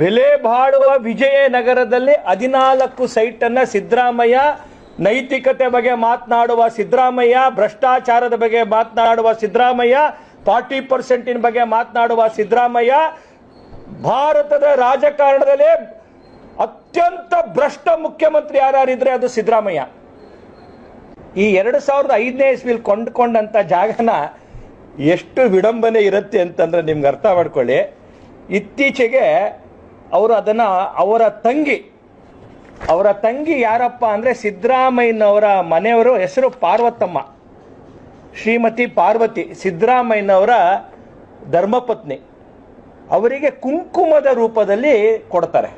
ಬೆಲೆ ಬಾಳುವ ವಿಜಯನಗರದಲ್ಲಿ ಹದಿನಾಲ್ಕು ಸೈಟ್ ಅನ್ನ ಸಿದ್ದರಾಮಯ್ಯ ನೈತಿಕತೆ ಬಗ್ಗೆ ಮಾತನಾಡುವ ಸಿದ್ದರಾಮಯ್ಯ, ಭ್ರಷ್ಟಾಚಾರದ ಬಗ್ಗೆ ಮಾತನಾಡುವ ಸಿದ್ದರಾಮಯ್ಯ, ಫಾರ್ಟಿ ಪರ್ಸೆಂಟಿನ ಬಗ್ಗೆ ಮಾತನಾಡುವ ಸಿದ್ದರಾಮಯ್ಯ, ಭಾರತದ ರಾಜಕಾರಣದಲ್ಲಿ ಅತ್ಯಂತ ಭ್ರಷ್ಟ ಮುಖ್ಯಮಂತ್ರಿ ಯಾರಿದ್ರೆ ಅದು ಸಿದ್ದರಾಮಯ್ಯ. ಈ ಎರಡು ಸಾವಿರದ ಐದನೇ ಇಸ್ವಿಲ್ ಕೊಂಡ್ಕೊಂಡಂತ ಜಾಗನ ಎಷ್ಟು ವಿಡಂಬನೆ ಇರುತ್ತೆ ಅಂತಂದ್ರೆ ನಿಮ್ಗೆ ಅರ್ಥ ಮಾಡ್ಕೊಳ್ಳಿ. ಇತ್ತೀಚೆಗೆ ಅವರು ಅದನ್ನ ಅವರ ತಂಗಿ ಅವರ ತಂಗಿ ಯಾರಪ್ಪ ಅಂದ್ರೆ ಸಿದ್ದರಾಮಯ್ಯನವರ ಮನೆಯವರು ಹೆಸರು ಪಾರ್ವತಮ್ಮ. ಶ್ರೀಮತಿ ಪಾರ್ವತಿ ಸಿದ್ದರಾಮಯ್ಯನವರ ಧರ್ಮಪತ್ನಿ. ಅವರಿಗೆ ಕುಂಕುಮದ ರೂಪದಲ್ಲಿ ಕೊಡ್ತಾರೆ.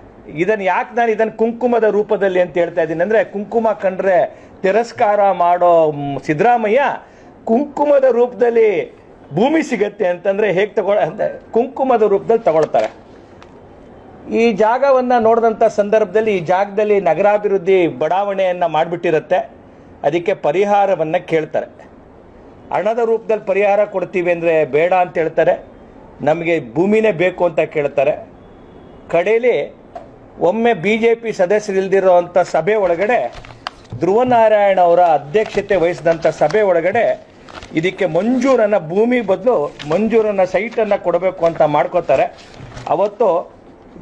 ಇದನ್ನು ಯಾಕೆ ನಾನು ಇದನ್ನು ಕುಂಕುಮದ ರೂಪದಲ್ಲಿ ಅಂತ ಹೇಳ್ತಾ ಇದ್ದೀನಿ ಅಂದರೆ ಕುಂಕುಮ ಕಂಡ್ರೆ ತಿರಸ್ಕಾರ ಮಾಡೋ ಸಿದ್ದರಾಮಯ್ಯ ಕುಂಕುಮದ ರೂಪದಲ್ಲಿ ಭೂಮಿ ಸಿಗತ್ತೆ ಅಂತಂದರೆ ಹೇಗೆ ತಗೊಳ ಕುಂಕುಮದ ರೂಪದಲ್ಲಿ ತಗೊಳ್ತಾರೆ. ಈ ಜಾಗವನ್ನ ನೋಡಿದಂಥ ಸಂದರ್ಭದಲ್ಲಿ ಈ ಜಾಗದಲ್ಲಿ ನಗರಾಭಿವೃದ್ಧಿ ಬಡಾವಣೆಯನ್ನು ಮಾಡಿಬಿಟ್ಟಿರುತ್ತೆ. ಅದಕ್ಕೆ ಪರಿಹಾರವನ್ನ ಕೇಳ್ತಾರೆ. ಹಣದ ರೂಪದಲ್ಲಿ ಪರಿಹಾರ ಕೊಡ್ತೀವಿ ಅಂದರೆ ಬೇಡ ಅಂತ ಹೇಳ್ತಾರೆ. ನಮಗೆ ಭೂಮಿನೇ ಬೇಕು ಅಂತ ಕೇಳ್ತಾರೆ. ಕಡೆಯಲ್ಲಿ ಒಮ್ಮೆ ಬಿ ಜೆ ಪಿ ಸದಸ್ಯರಿಲ್ದಿರೋಂಥ ಸಭೆ ಒಳಗಡೆ ಧ್ರುವನಾರಾಯಣ ಅವರ ಅಧ್ಯಕ್ಷತೆ ವಹಿಸಿದಂಥ ಸಭೆ ಒಳಗಡೆ ಇದಕ್ಕೆ ಮಂಜೂರನ್ನು ಭೂಮಿ ಬದಲು ಮಂಜೂರನ್ನು ಸೈಟನ್ನು ಕೊಡಬೇಕು ಅಂತ ಮಾಡ್ಕೋತಾರೆ. ಅವತ್ತು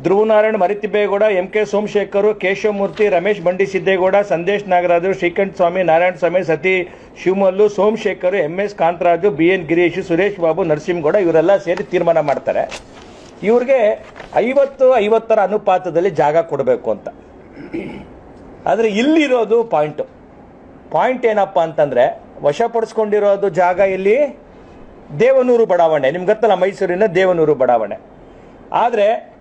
Dhruvanarayana Marithibbegowda M K Somashekar, Keshavamurthy, Ramesh Bandi Siddegowda Sandesh Nagaraju, Srikanta Swamy, Narayana Swamy, Sathi Shivamallu, Somashekar, M S Kantharaju, B N Girish, Suresh Babu, Narasimhagowda ಇವರೆಲ್ಲ ಸೇರಿ ತೀರ್ಮಾನ ಮಾಡ್ತಾರೆ. ಇವ್ರಿಗೆ ಐವತ್ತು, ಐವತ್ತರ ಅನುಪಾತದಲ್ಲಿ ಜಾಗ ಕೊಡಬೇಕು ಅಂತ. ಆದರೆ ಇಲ್ಲಿರೋದು ಪಾಯಿಂಟು. ಪಾಯಿಂಟ್ ಏನಪ್ಪ ಅಂತಂದ್ರೆ ವಶಪಡಿಸ್ಕೊಂಡಿರೋದು ಜಾಗ ಇಲ್ಲಿ ದೇವನೂರು ಬಡಾವಣೆ. ನಿಮ್ಗೆ ಗೊತ್ತಲ್ಲ ಮೈಸೂರಿನ ದೇವನೂರು ಬಡಾವಣೆ. ಆದರೆ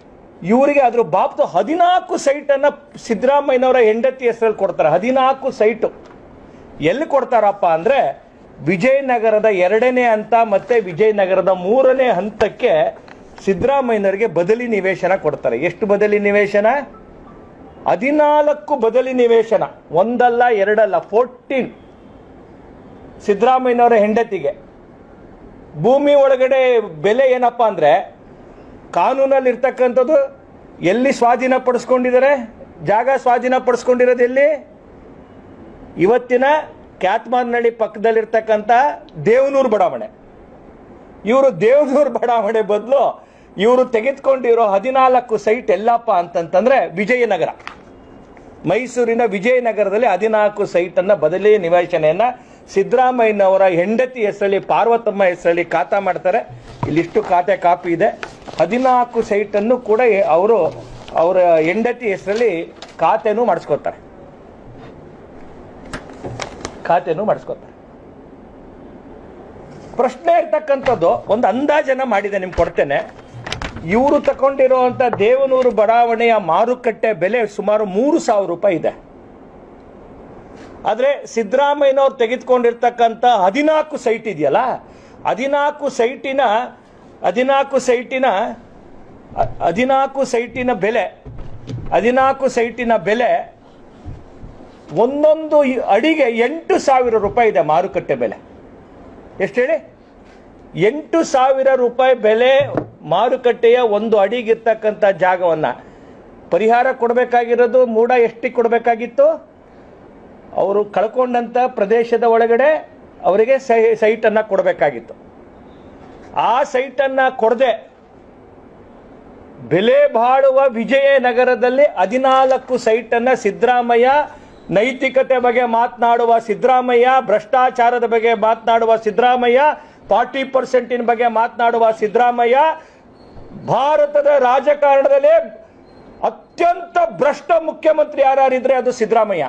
ಇವರಿಗೆ ಅದ್ರ ಬಾಬ್ತು ಹದಿನಾಲ್ಕು ಸೈಟನ್ನು ಸಿದ್ದರಾಮಯ್ಯನವರ ಹೆಂಡತಿ ಹೆಸರಲ್ಲಿ ಕೊಡ್ತಾರೆ. ಹದಿನಾಲ್ಕು ಸೈಟು ಎಲ್ಲಿ ಕೊಡ್ತಾರಪ್ಪ ಅಂದರೆ ವಿಜಯನಗರದ ಎರಡನೇ ಹಂತ ಮತ್ತೆ ವಿಜಯನಗರದ ಮೂರನೇ ಹಂತಕ್ಕೆ ಸಿದ್ದರಾಮಯ್ಯನವರಿಗೆ ಬದಲಿ ನಿವೇಶನ ಕೊಡ್ತಾರೆ. ಎಷ್ಟು ಬದಲಿ ನಿವೇಶನ? ಹದಿನಾಲ್ಕು ಬದಲಿ ನಿವೇಶನ. ಒಂದಲ್ಲ, ಎರಡಲ್ಲ ಫೋರ್ಟೀನ್ ಸಿದ್ದರಾಮಯ್ಯನವರ ಹೆಂಡತಿಗೆ. ಭೂಮಿ ಒಳಗಡೆ ಬೆಲೆ ಏನಪ್ಪ ಅಂದರೆ ಕಾನೂನಲ್ಲಿ ಇರ್ತಕ್ಕಂಥದ್ದು ಎಲ್ಲಿ ಸ್ವಾಧೀನ ಪಡಿಸ್ಕೊಂಡಿದ್ದಾರೆ ಜಾಗ ಸ್ವಾಧೀನ ಪಡಿಸ್ಕೊಂಡಿರೋದು ಎಲ್ಲಿ? ಇವತ್ತಿನ ಕ್ಯಾತ್ಮಾರ್ನಳ್ಳಿ ಪಕ್ಕದಲ್ಲಿರ್ತಕ್ಕಂಥ ದೇವನೂರು ಬಡಾವಣೆ. ಇವರು ದೇವನೂರು ಬಡಾವಣೆ ಬದಲು ಇವರು ತೆಗೆದುಕೊಂಡಿರೋ ಹದಿನಾಲ್ಕು ಸೈಟ್ ಎಲ್ಲಪ್ಪ ಅಂತಂತಂದ್ರೆ ವಿಜಯನಗರ. ಮೈಸೂರಿನ ವಿಜಯನಗರದಲ್ಲಿ ಹದಿನಾಲ್ಕು ಸೈಟನ್ನು ಬದಲಿ ನಿವೇಶನೆಯನ್ನ ಸಿದ್ದರಾಮಯ್ಯನವರ ಹೆಂಡತಿ ಹೆಸರಲ್ಲಿ, ಪಾರ್ವತಮ್ಮ ಹೆಸರಲ್ಲಿ ಖಾತಾ ಮಾಡ್ತಾರೆ. ಇಲ್ಲಿಷ್ಟು ಖಾತೆ ಕಾಪಿ ಇದೆ. ಹದಿನಾಲ್ಕು ಸೈಟನ್ನು ಕೂಡ ಅವರು ಅವರ ಹೆಂಡತಿ ಹೆಸರಲ್ಲಿ ಖಾತೆನೂ ಮಾಡಿಸ್ಕೋತಾರೆ. ಖಾತೆನೂ ಮಾಡಿಸ್ಕೋತಾರೆ. ಪ್ರಶ್ನೆ ಇರ್ತಕ್ಕಂಥದ್ದು, ಒಂದು ಅಂದಾಜನ ಮಾಡಿದೆ ನಿಮ್ಗೆ ಕೊಡ್ತೇನೆ. ಇವರು ತಗೊಂಡಿರುವಂಥ ದೇವನೂರು ಬಡಾವಣೆಯ ಮಾರುಕಟ್ಟೆ ಬೆಲೆ ಸುಮಾರು ಮೂರು ಸಾವಿರ ರೂಪಾಯಿ ಇದೆ. ಆದರೆ ಸಿದ್ದರಾಮಯ್ಯನವ್ರು ತೆಗೆದುಕೊಂಡಿರ್ತಕ್ಕಂಥ ಹದಿನಾಲ್ಕು ಸೈಟ್ ಇದೆಯಲ್ಲ, ಹದಿನಾಲ್ಕು ಸೈಟಿನ ಹದಿನಾಲ್ಕು ಸೈಟಿನ ಹದಿನಾಲ್ಕು ಸೈಟಿನ ಬೆಲೆ, ಹದಿನಾಲ್ಕು ಸೈಟಿನ ಬೆಲೆ ಒಂದೊಂದು ಅಡಿಗೆ ಎಂಟು ಸಾವಿರ ರೂಪಾಯಿ ಇದೆ ಮಾರುಕಟ್ಟೆ ಬೆಲೆ. ಎಷ್ಟು ಹೇಳಿ? ಎಂಟು ಸಾವಿರ ರೂಪಾಯಿ ಬೆಲೆ ಮಾರುಕಟ್ಟೆಯ ಒಂದು ಅಡಿಗಿರ್ತಕ್ಕಂಥ ಜಾಗವನ್ನು ಪರಿಹಾರ ಕೊಡಬೇಕಾಗಿರೋದು ಮೂಡ ಎಷ್ಟಿಗೆ ಕೊಡಬೇಕಾಗಿತ್ತು? ಅವರು ಕಳ್ಕೊಂಡಂಥ ಪ್ರದೇಶದ ಒಳಗಡೆ ಅವರಿಗೆ ಸೈ, ಸೈಟನ್ನು ಕೊಡಬೇಕಾಗಿತ್ತು. ಆ ಸೈಟನ್ನು ಕೊಡದೆ ಬೆಲೆ ಬಾಳುವ ವಿಜಯನಗರದಲ್ಲಿ ಹದಿನಾಲ್ಕು ಸೈಟನ್ನು ಸಿದ್ದರಾಮಯ್ಯ ನೈತಿಕತೆ ಬಗ್ಗೆ ಮಾತನಾಡುವ ಸಿದ್ದರಾಮಯ್ಯ, ಭ್ರಷ್ಟಾಚಾರದ ಬಗ್ಗೆ ಮಾತನಾಡುವ ಸಿದ್ದರಾಮಯ್ಯ, ಫಾರ್ಟಿ ಪರ್ಸೆಂಟಿನ ಬಗ್ಗೆ ಮಾತನಾಡುವ ಸಿದ್ದರಾಮಯ್ಯ, ಭಾರತದ ರಾಜಕಾರಣದಲ್ಲಿ ಅತ್ಯಂತ ಭ್ರಷ್ಟ ಮುಖ್ಯಮಂತ್ರಿ ಯಾರಿದ್ರೆ ಅದು ಸಿದ್ದರಾಮಯ್ಯ.